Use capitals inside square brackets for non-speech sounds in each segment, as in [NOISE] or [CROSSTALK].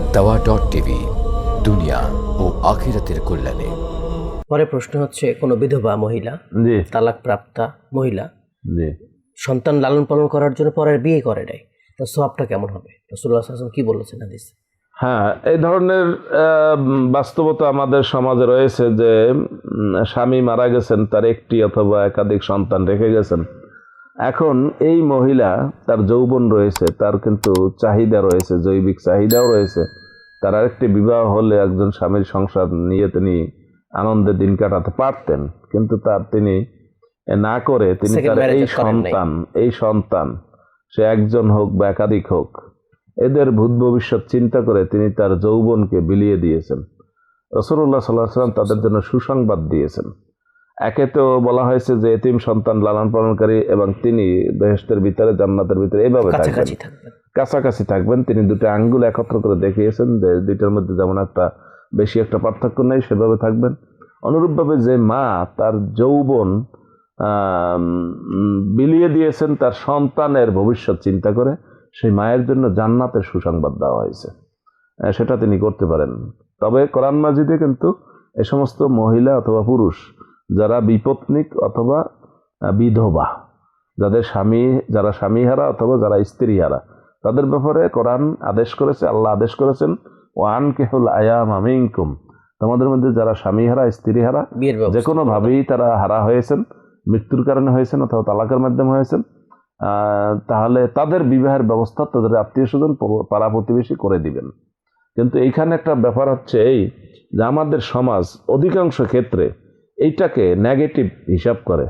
আর দাওয়া dot TV দুনিয়া ও আখিরাতের কল্যাণে। পরে প্রশ্ন হচ্ছে কোনো বিধবা মহিলা তালাক প্রাপ্তা মহিলা সন্তান লালন পালন করার জন্য পরের বিয়ে করে নেয় তো সবটা কেমন হবে? রসুল্লাহ আসলাম কি বলেছেন হাদিস? হ্যাঁ এই ধরনের আহ, বাস্তবতা আমাদের সমাজে রয়েছে যে স্বামী মারা গেছেন তার একটি অথবা একাধিক সন্তান রেখে গেছেন। এখন এই মহিলা তার যৌবন রয়েছে তার কিন্তু চাহিদা রয়েছে জৈবিক চাহিদাও রয়েছে। তার আরেকটি বিবাহ হলে একজন স্বামীর সংসার নিয়ে তিনি আনন্দে দিন কাটাতে পারতেন। কিন্তু তার তিনি না করে তিনি তার এই। সন্তান এই সন্তান সে একজন হোক বা একাধিক হোক এদের ভূত ভবিষ্যৎ চিন্তা করে তিনি তার যৌবনকে বিলিয়ে দিয়েছেন। রসুল্লাহ সাল্লাহ সাল্লাম তাদের জন্য সুসংবাদ দিয়েছেন। একে তো বলা হয়েছে যে এতিম সন্তান লালন পালনকারী এবং তিনি বেহেস্তের ভিতরে জান্নাতের ভিতরে এইভাবে থাকবেন। কাছাকাছি থাকবেন। তিনি দুটো আঙ্গুল একত্র করে দেখিয়েছেন যে দুইটার মধ্যে যেমন একটা বেশি একটা পার্থক্য নেই সেভাবে থাকবেন। অনুরূপভাবে যে মা তার যৌবন বিলিয়ে দিয়েছেন তার সন্তানের ভবিষ্যৎ চিন্তা করে সেই মায়ের জন্য জান্নাতের সুসংবাদ দেওয়া হয়েছে। সেটা তিনি করতে পারেন। তবে কোরআন মাজিদে কিন্তু এ সমস্ত মহিলা অথবা পুরুষ যারা বিপত্নিক অথবা বিধবা যাদের স্বামী যারা স্বামীহারা অথবা যারা স্ত্রীহারা তাদের ব্যাপারে কোরআন আদেশ করেছে আল্লাহ আদেশ করেছেন ওয়ান কেহুল আয়াম আমিনকুম তোমাদের মধ্যে যারা স্বামীহারা স্ত্রীহারা বিয়ের যে ব্যবস্থা। কোনো ভাবেই তারা হারা হয়েছেন মৃত্যুর কারণে হয়েছেন অথবা তালাকের মাধ্যমে হয়েছেন তাহলে তাদের বিবাহের ব্যবস্থা তাদের আত্মীয় স্বজন পাড়া প্রতিবেশী করে দিবেন। কিন্তু এইখানে একটা ব্যাপার হচ্ছে এই যে আমাদের সমাজ অধিকাংশ ক্ষেত্রে এইটাকে নেগেটিভ হিসাব করে।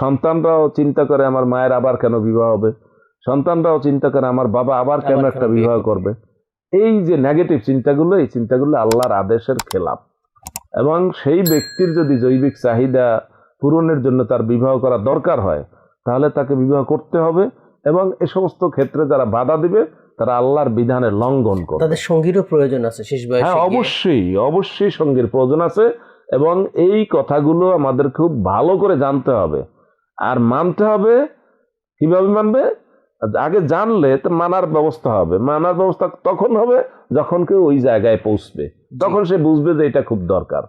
সন্তানরাও চিন্তা করে আমার মায়ের আবার কেন বিবাহ হবে? সন্তানরাও চিন্তা করে আমার বাবা আবার কেন একটা বিবাহ করবে? এই যে নেগেটিভ চিন্তাগুলো এই চিন্তাগুলো আল্লাহর আদেশের খেলাপ। এবং সেই ব্যক্তির যদি জৈবিক চাহিদা পূরণের জন্য তার বিবাহ করা দরকার হয় তাহলে তাকে বিবাহ করতে হবে এবং এ সমস্ত ক্ষেত্রে যারা বাধা দিবে তারা আল্লাহর বিধানের লঙ্ঘন করে তাদের সঙ্গীরও প্রয়োজন আছে শেষ বয়সে হ্যাঁ অবশ্যই অবশ্যই সঙ্গীর প্রয়োজন আছে। এবং এই কথাগুলো আমাদের খুব ভালো করে জানতে হবে। আর মানতে হবে কীভাবে মানবে? আগে জানলে তো মানার ব্যবস্থা হবে। মানার ব্যবস্থা তখন হবে যখন কেউ ওই জায়গায় পৌঁছবে। তখন সে বুঝবে যে এটা খুব দরকার।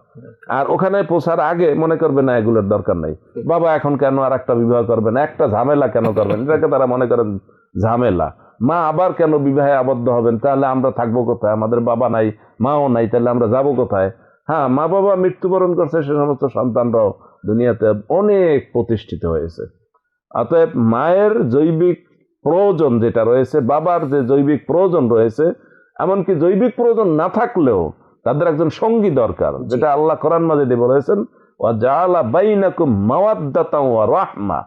আর ওখানে পৌঁছার আগে মনে করবে না এগুলোর দরকার নাই। বাবা এখন কেন আর একটা বিবাহ করবেন? একটা ঝামেলা কেন করবেন? এটাকে তারা মনে করেন ঝামেলা। মা আবার কেন বিবাহে আবদ্ধ হবেন? তাহলে আমরা থাকব কোথায়? আমাদের বাবা নাই মাও নাই তাহলে আমরা যাব কোথায়? হ্যাঁ মা বাবা মৃত্যুবরণ করছে সে সমস্ত সন্তানরাও দুনিয়াতে অনেক প্রতিষ্ঠিত হয়েছে। অতএব মায়ের জৈবিক প্রয়োজন যেটা রয়েছে বাবার যে জৈবিক প্রয়োজন রয়েছে এমনকি জৈবিক প্রয়োজন না থাকলেও তাদের একজন সঙ্গী দরকার যেটা আল্লাহ কোরআন মাজিদে বলেছেন ও জালা বাইনাকুম মাওয়াদ্দাতাও ওয়া রাহমা।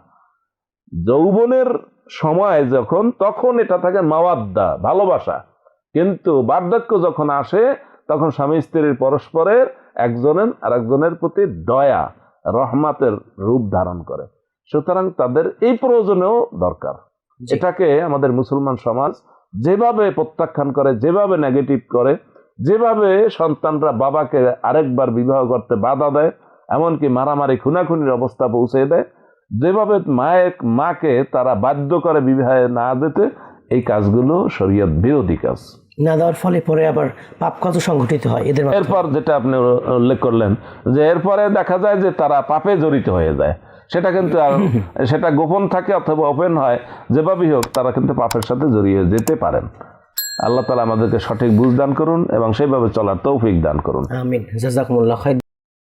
যৌবনের সময় যখন তখন এটা থাকে মাওয়াদ্দা ভালোবাসা। কিন্তু বার্ধক্য যখন আসে তখন স্বামী স্ত্রীর পরস্পরের একজনের আর একজনের প্রতি দয়া রহমাতের রূপ ধারণ করে। সুতরাং তাদের এই প্রয়োজনেও দরকার। এটাকে আমাদের মুসলমান সমাজ যেভাবে প্রত্যাখ্যান করে যেভাবে নেগেটিভ করে যেভাবে সন্তানরা বাবাকে আরেকবার বিবাহ করতে বাধা দেয় এমনকি মারামারি খুনাখুনির অবস্থা পৌঁছে দেয় যেভাবে মায়ের মাকে তারা বাধ্য করে বিবাহে না যেতে এই কাজগুলো শরীয়ত বিরোধী কাজ। না দেওয়ার ফলে পরে আবার পাপ কত সংঘটিত হয় এদের এরপর যেটা আপনি উল্লেখ করলেন যে এরপরে দেখা যায় যে তারা পাপে জড়িত হয়ে যায়। সেটা কিন্তু আর [LAUGHS] সেটা গোপন থাকে অথবা ওপেন হয় যেভাবেই হোক তারা কিন্তু পাপের সাথে জড়িয়ে যেতে পারেন। আল্লাহ তালা আমাদেরকে সঠিক বুঝ দান করুন এবং সেইভাবে চলার তৌফিক দান করুন। আমিন। জাজাকুমুল্লাহ